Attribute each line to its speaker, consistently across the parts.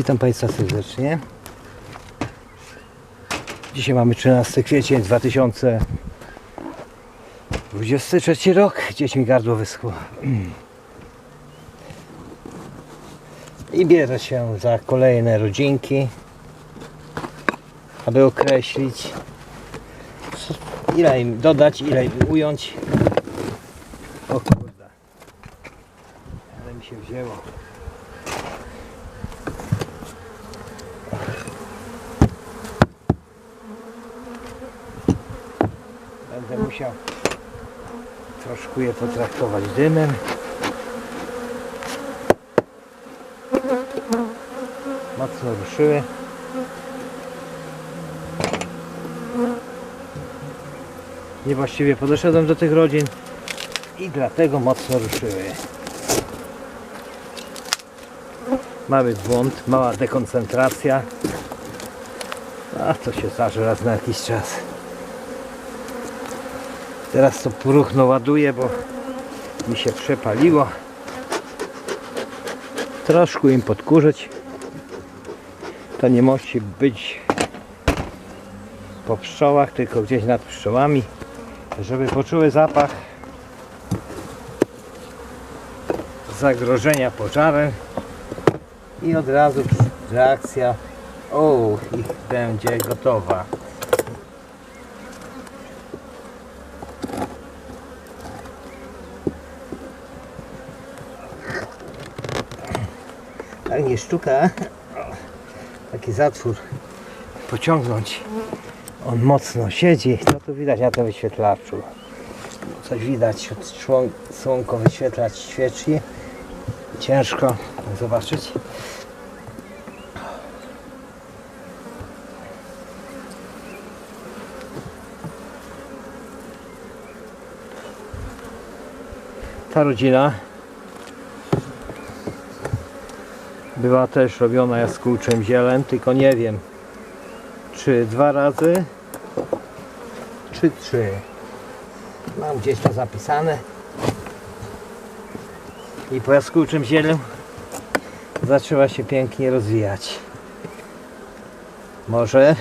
Speaker 1: Witam Państwa serdecznie. Dzisiaj mamy 13 kwiecień 2023 rok. Gdzieś mi gardło wyschło. I bierę się za kolejne rodzinki, aby określić ile im dodać, ile im ująć. O kurde. Ale mi się wzięło. Będę musiał troszkę je potraktować dymem. Mocno ruszyły. Niewłaściwie podeszedłem do tych rodzin i dlatego mocno ruszyły. Mały błąd, mała dekoncentracja. A to się zdarzy raz na jakiś czas. Teraz to próchno ładuję, bo mi się przepaliło. Troszkę im podkurzyć. To nie musi być po pszczołach, tylko gdzieś nad pszczołami, żeby poczuły zapach zagrożenia pożarem i od razu reakcja o, ich będzie gotowa. Nie sztuka. Taki zatwór pociągnąć. On mocno siedzi. Co tu widać na tym wyświetlaczu? Coś widać. Słonko wyświetlać świeci. Ciężko zobaczyć. Ta rodzina była też robiona jaskółczym zielem, tylko nie wiem czy dwa razy czy trzy. Mam gdzieś to zapisane. I po jaskółczym zielu zaczęła się pięknie rozwijać. Może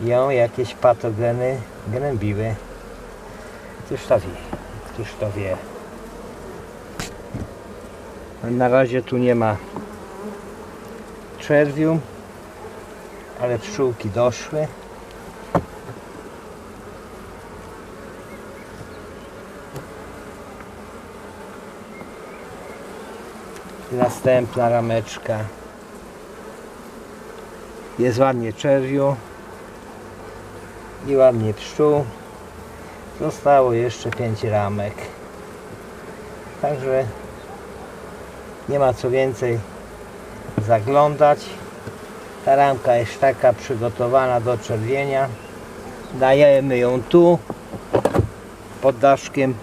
Speaker 1: ją jakieś patogeny gnębiły. Któż to wie? Któż to wie? Na razie tu nie ma czerwiu, ale pszczółki doszły. Następna rameczka. Jest ładnie czerwiu i ładnie pszczół. Zostało jeszcze 5 ramek. Także nie ma co więcej zaglądać. Ta ramka jest taka przygotowana do czerwienia. Dajemy ją tu pod daszkiem.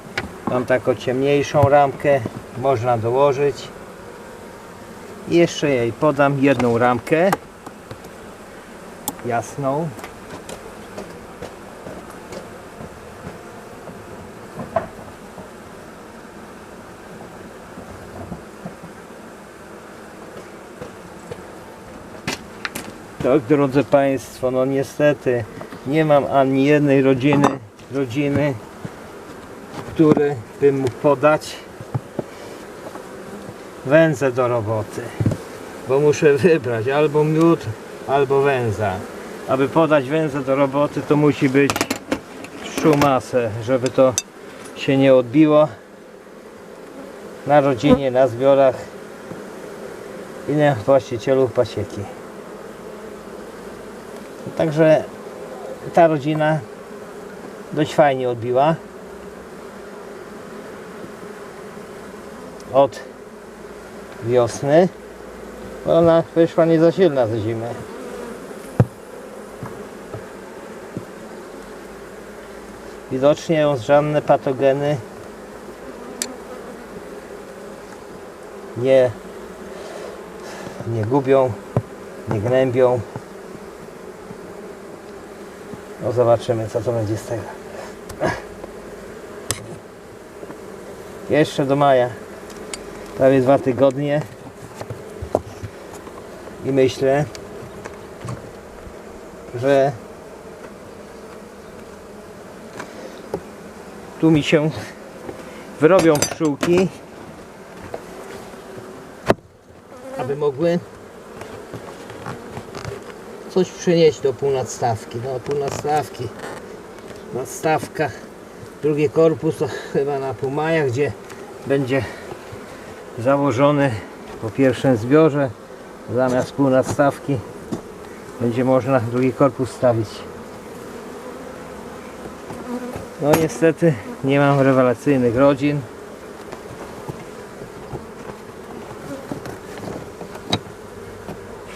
Speaker 1: Mam taką ciemniejszą ramkę. Można dołożyć. Jeszcze jej podam jedną ramkę jasną. Tak, drodzy Państwo, no niestety nie mam ani jednej rodziny, rodziny, który bym mógł podać węzę do roboty. Bo muszę wybrać albo miód, albo węza. Aby podać węzę do roboty, to musi być pszczół masę, żeby to się nie odbiło na rodzinie, na zbiorach i na właścicielu pasieki. Także ta rodzina dość fajnie odbiła. Od wiosny. Bo ona wyszła nie za silna za zimę. Widocznie żadne patogeny nie, nie gubią, nie gnębią. Zobaczymy co to będzie z tego. Jeszcze do maja. Prawie dwa tygodnie. I myślę, że tu mi się wyrobią pszczółki, aby mogły coś przynieść do półnadstawki. No półnadstawki, nadstawka, drugi korpus to chyba na Pumaja, gdzie będzie założony po pierwszym zbiorze zamiast półnadstawki będzie można drugi korpus stawić. No niestety nie mam rewelacyjnych rodzin.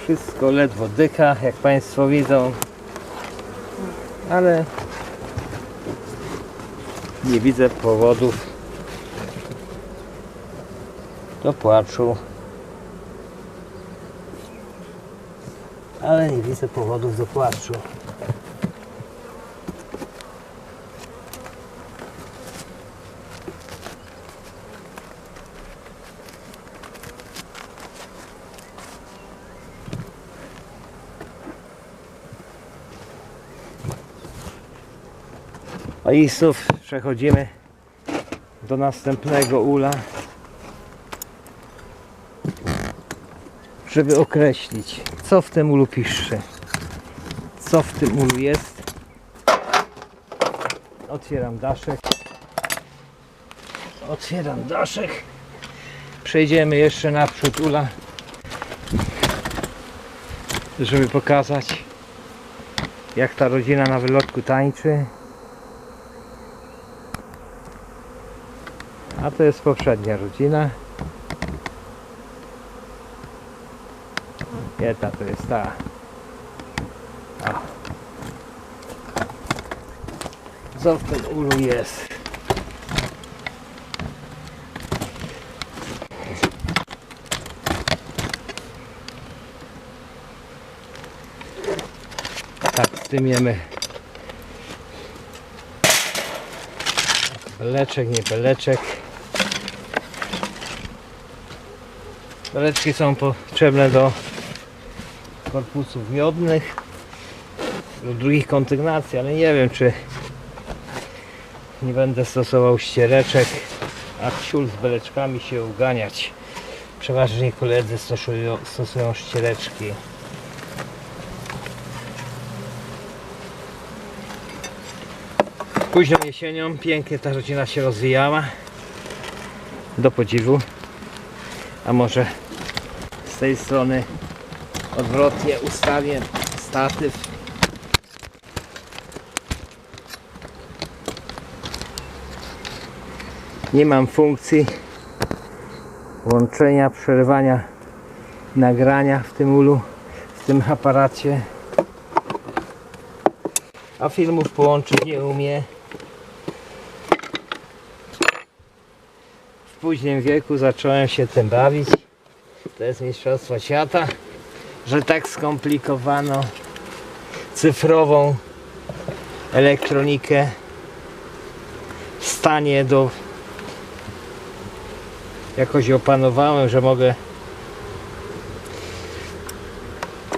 Speaker 1: Wszystko ledwo dycha, jak Państwo widzą. Ale nie widzę powodów do płaczu. Ale nie widzę powodów do płaczu. Znów przechodzimy do następnego ula, żeby określić, co w tym ulu pisze, co w tym ulu jest. Otwieram daszek. Otwieram daszek. Przejdziemy jeszcze naprzód ula, żeby pokazać, jak ta rodzina na wylotku tańczy. A to jest poprzednia rodzina. Nie, ta to jest ta. O. Co w tym ulu jest? Tak, zdymiemy beleczek, nie beleczek. Beleczki są potrzebne do korpusów miodnych, do drugich kondygnacji, ale nie wiem czy nie będę stosował ściereczek, a ciul z beleczkami się uganiać. Przeważnie koledzy stosują, stosują ściereczki. Późną jesienią pięknie ta rodzina się rozwijała. Do podziwu. A może z tej strony odwrotnie ustawię statyw. Nie mam funkcji łączenia, przerywania nagrania w tym ulu, w tym aparacie. A filmów połączyć nie umie. W późnym wieku zacząłem się tym bawić. To jest Mistrzostwo Świata, że tak skomplikowano cyfrową elektronikę w stanie do jakoś opanowałem, że mogę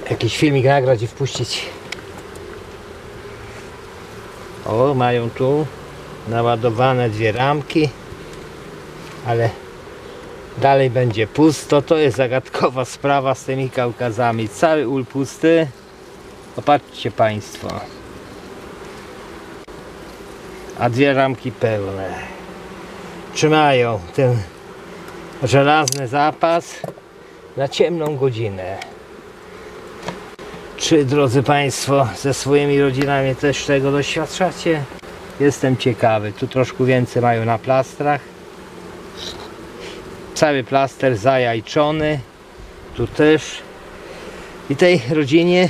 Speaker 1: jakiś filmik nagrać i wpuścić. O, mają tu naładowane dwie ramki, ale dalej będzie pusto. To jest zagadkowa sprawa z tymi Kaukazami. Cały ul pusty. Popatrzcie Państwo. A dwie ramki pełne. Trzymają ten żelazny zapas na ciemną godzinę. Czy drodzy Państwo ze swoimi rodzinami też tego doświadczacie? Jestem ciekawy. Tu troszkę więcej mają na plastrach. Cały plaster zajajczony. Tu też. I tej rodzinie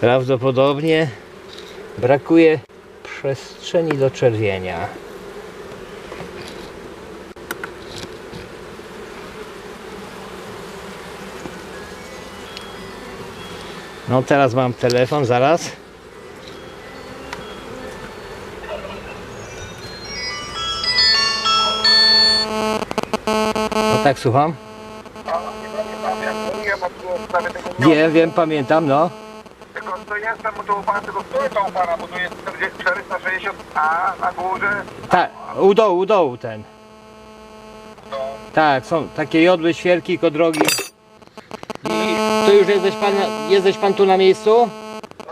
Speaker 1: prawdopodobnie brakuje przestrzeni do czerwienia. No teraz mam telefon, zaraz.
Speaker 2: Tego wniosku.
Speaker 1: Wiem, wiem, pamiętam, no.
Speaker 2: Tylko to jestem tu u pana, tylko który to u pana, bo tu jest 40 460, a na górze
Speaker 1: Tak, u dołu, u dołu ten.
Speaker 2: to
Speaker 1: Tak, są takie jodły, świerki, kodrogi. I to już jesteś pan, jesteś pan tu na miejscu?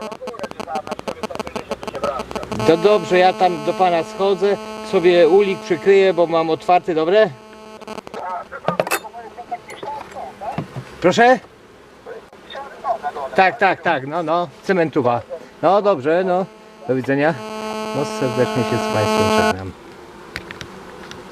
Speaker 2: no tu jest na 460 się wraca.
Speaker 1: To dobrze, ja tam do pana schodzę, sobie ulik przykryję, bo mam otwarty, dobre?
Speaker 2: A, to to jest taki kształt, tak?
Speaker 1: Proszę? Tak, tak, tak, no, no, cementuwa. No dobrze, no, do widzenia. No serdecznie się z państwem żegnam.